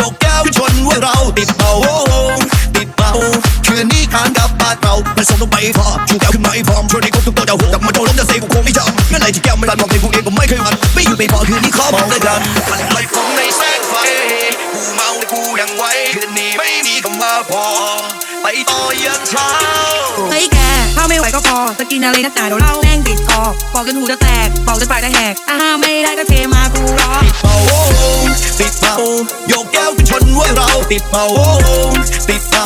ยกแก้วขึ้นชนว่าเราติดเมาติดเมาคืนนี้ค้างกับบานเรามันส่งต้องไปพอชูแก้วขึ้นมาให้พร้อมช่วยให้ครบทุกตัวเดาหัวแต่มาโดนล้มจะเซกูคงไม่จำเมื่อไหร่ที่แก้วไม่รันบอกเพลงกูเองก็ไม่เคยมันไม่อยู่ไม่พอคืนนี้ขอมองด้วยกันมันลอยฟงในแสงไฟกูเมาแต่กูยังไหวคืนนี้ไม่มีคำว่าพอไปต่อยันเช้าเฮ้ยแกถ้าไม่ไหวก็พอจะกินอะไรนักหนาเดี๋ยวเล่าแม่งติดคอบอกจนหูจะแตกบอกจนปากจะแหกถ้าห้ามไม่ได้ก็เทมากูรอ ติดเมาโยกแก้วกันชนว่าเราติดเมาติดเมา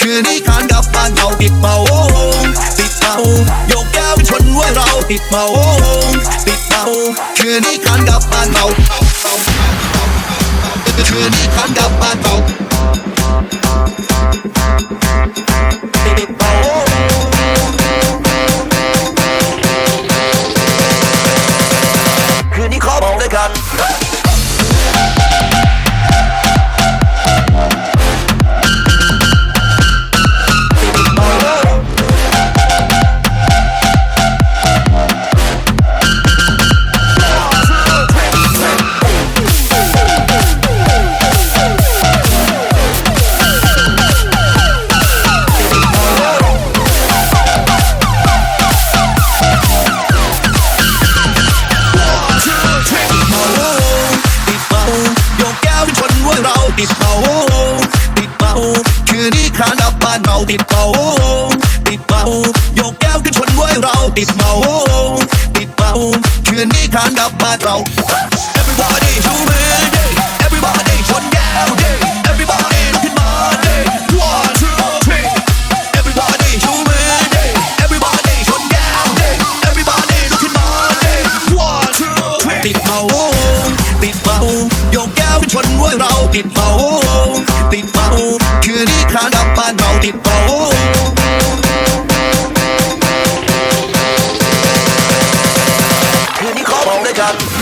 คืนนี้การกับบ้านเราติดเมาติดเมาโยกแก้วกันชนว่าเราติดเมาติดเมาคืนนี้การกับบ้านเราคืนนี้การกับบ้านเรา ติดเมาติดเมาคืนนี้ครานดับบ้านเราติดเมาติดเมาโยกแก้วขึ้นชนว่าเราติดเมาติดเมาคืนนี้ครานดับบ้านเรา ติดเบาติดเบาคืนนี้ข้าดับบ้านเบาติดเบาคืนนี้ขอบอด้วยครับ